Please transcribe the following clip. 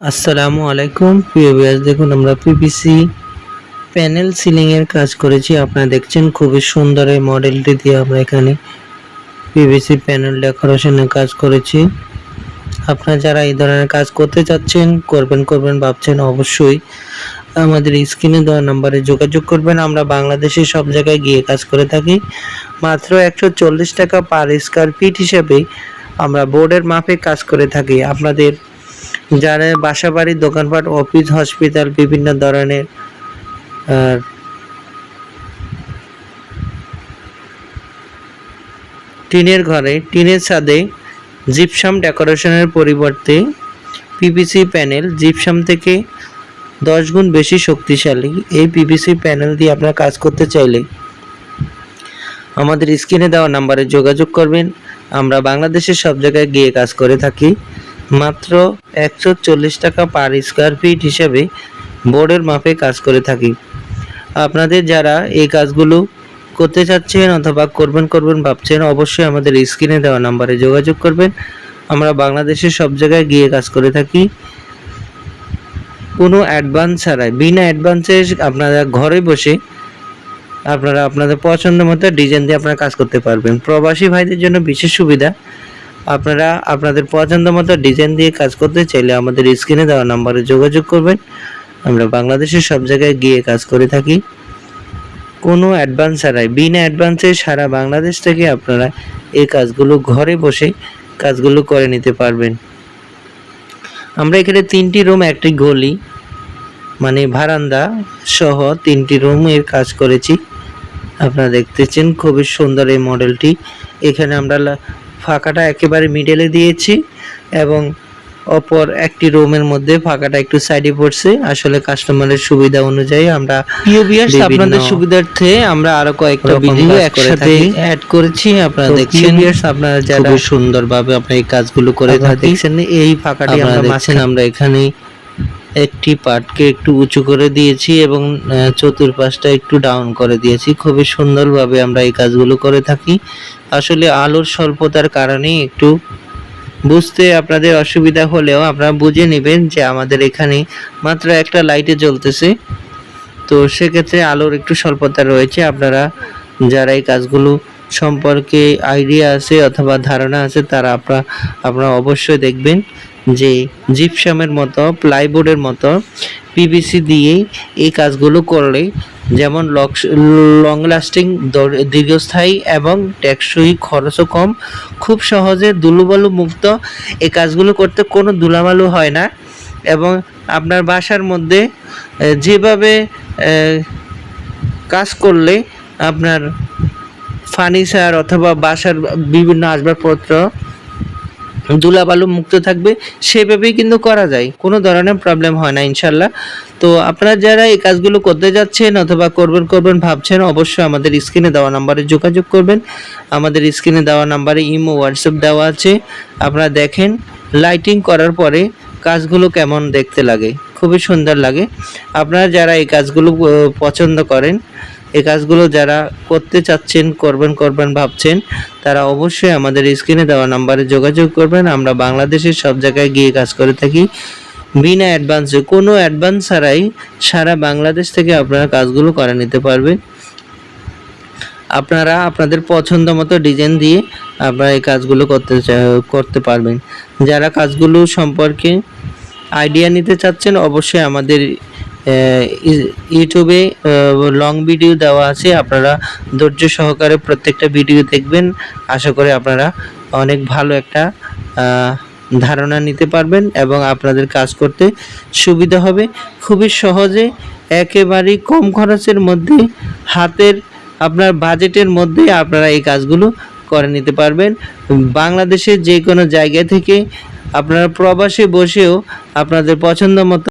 আসসালামু আলাইকুম। প্রিয় ভিউয়ার্স, দেখুন, আমরা পিপিসি প্যানেল সিলিং এর কাজ করেছি। আপনারা দেখছেন, খুবই সুন্দর এই মডেলটি দিয়ে আমরা এখানে পিভিসি প্যানেল ডেকোরেশনের কাজ করেছি। আপনারা যারা এই ধরনের কাজ করতে চাচ্ছেন, করবেন করবেন, ভাবছেন, অবশ্যই আমাদের স্ক্রিনে দেওয়া নাম্বারে যোগাযোগ করবেন। আমরা বাংলাদেশে সব জায়গায় গিয়ে কাজ করে থাকি। মাত্র একশো চল্লিশ টাকা পার স্কোয়ার ফিট হিসেবে আমরা বোর্ডের মাপে কাজ করে থাকি। আপনাদের যারা বাসা বাড়ির দোকানপাট অফিস হসপিটাল বিভিন্ন ধরনের আহ, টিনের ঘরে টিনের ছাদে জিপসাম ডেকোরেশনের পরিবর্তে পিভিসি প্যানেল জিপসাম থেকে দশ গুণ বেশি শক্তিশালী। এই পিভিসি প্যানেল দিয়ে আপনারা কাজ করতে চাইলে আমাদের স্ক্রিনে দেওয়া নাম্বারে যোগাযোগ করবেন। আমরা বাংলাদেশের সব জায়গায় গিয়ে কাজ করে থাকি। মাত্র একশো চল্লিশ টাকা পার স্কোয়ার ফিট হিসাবে বোর্ডের মাপে কাজ করে থাকি। আপনাদের যারা এই কাজগুলো করতে চাচ্ছেন অথবা করবেন করবেন ভাবছেন, অবশ্যই আমাদের স্ক্রিনে দেওয়া নাম্বারে যোগাযোগ করবেন। আমরা বাংলাদেশের সব জায়গায় গিয়ে কাজ করে থাকি। কোনো অ্যাডভান্স ছাড়াই, বিনা অ্যাডভান্সে আপনারা ঘরে বসে আপনারা আপনাদের পছন্দ মতো ডিজাইন দিয়ে আপনারা কাজ করতে পারবেন। প্রবাসী ভাইদের জন্য বিশেষ সুবিধা আপনারা আপনাদের পছন্দ মতো ডিজাইন দিয়ে কাজ করতে চাইলে আমাদের স্ক্রিনে দেওয়া নাম্বারে যোগাযোগ করবেন। আমরা বাংলাদেশের সব জায়গায় গিয়ে কাজ করে থাকি। কোনো অ্যাডভান্স ছাড়াই, বিনা অ্যাডভান্সে সারা বাংলাদেশ থেকে আপনারা এই কাজগুলো ঘরে বসে কাজগুলো করে নিতে পারবেন। আমরা এখানে তিনটি রুম একটি গলি মানে ভারান্দা সহ তিনটি রুমের কাজ করেছি। আপনারা দেখতেছেন খুবই সুন্দর এই মডেলটি এখানে আমরা ফাঁকাটা একেবারে মিডেলে দিয়েছি এবং অপর একটি রুমের মধ্যে ফাঁকাটা একটু সাইডে পড়ছে। আসলে কাস্টমারের সুবিধা অনুযায়ী আমরা আপনাদের সুবিধার্থে আমরা আরও কয়েকটা ভিডিও একসাথে অ্যাড করেছি। আপনারা দেখছেন। আপনারা যারা সুন্দরভাবে আপনি এই কাজগুলো করে আপনারা দেখছেন এই ফাঁকাটি আমরা আপনারা দেখছেন আমরা এখানে একটি পার্টকে একটু উঁচু করে দিয়েছি এবং চতুর্পাশটা একটু ডাউন করে দিয়েছি। খুবই সুন্দরভাবে আমরা এই কাজগুলো করে থাকি। আসলে আলোর স্বল্পতার কারণে একটু বুঝতে আপনাদের অসুবিধা হলেও আপনারা বুঝে নেবেন যে আমাদের এখানে মাত্র একটা লাইটে জ্বলতেছে। তো সেক্ষেত্রে আলোর একটু স্বল্পতা রয়েছে। আপনারা যারা এই কাজগুলো সম্পর্কে আইডিয়া আছে অথবা ধারণা আছে, তারা আপনারা আপনারা অবশ্যই দেখবেন যে জিপসামের মতো প্লাইবোর্ডের মতো পিভিসি দিয়ে এই কাজগুলো করলে যেমন লং লাস্টিং দীর্ঘস্থায়ী এবং টেকসই খরচও কম, খুব সহজে দুলুবালু মুক্ত এই কাজগুলো করতে কোনো দুলামালু হয় না এবং আপনার বাসার মধ্যে যেভাবে কাজ করলে আপনার ফার্নিচার অথবা বাসার বিভিন্ন আসবাবপত্র ধুলাবালু মুক্ত থাকবে, সেভাবেই কিন্তু করা যায়। কোনো ধরনের প্রবলেম হয় না, ইনশাল্লাহ। তো আপনারা যারা এই কাজগুলো করতে যাচ্ছেন অথবা করবেন করবেন, ভাবছেন, অবশ্যই আমাদের স্ক্রিনে দেওয়া নাম্বারে যোগাযোগ করবেন। আমাদের স্ক্রিনে দেওয়া নাম্বারে ইমো, হোয়াটসঅ্যাপ দেওয়া আছে। আপনারা দেখেন লাইটিং করার পরে কাজগুলো কেমন দেখতে লাগে। খুবই সুন্দর লাগে। আপনারা যারা এই কাজগুলো পছন্দ করেন এই কাজগুলো যারা করতে চাচ্ছেন, করবেন করবেন, ভাবছেন, তারা অবশ্যই আমাদের স্ক্রিনে দেওয়া নাম্বারে যোগাযোগ করবেন। আমরা বাংলাদেশের সব জায়গায় গিয়ে কাজ করে থাকি। বিনা অ্যাডভান্সে কোনো অ্যাডভান্স ছাড়াই সারা বাংলাদেশ থেকে আপনারা কাজগুলো করে নিতে পারবেন। আপনারা আপনাদের পছন্দ মতো ডিজাইন দিয়ে আপনারা এই কাজগুলো করতে করতে পারবেন। যারা কাজগুলো সম্পর্কে আইডিয়া নিতে চাচ্ছেন, অবশ্যই আমাদের ইউটিউবে লং ভিডিও দেওয়া আছে। আপনারা ধৈর্য সহকারে প্রত্যেকটা ভিডিও দেখবেন। আশা করি আপনারা অনেক ভালো একটা ধারণা নিতে পারবেন এবং আপনাদের কাজ করতে সুবিধা হবে। খুবই সহজে একেবারেই কম খরচের মধ্যে, হাতের আপনার বাজেটের মধ্যে আপনারা এই কাজগুলো করে নিতে পারবেন। বাংলাদেশের যে কোনো জায়গা থেকে আপনারা প্রবাসে বসেও আপনাদের পছন্দ মতো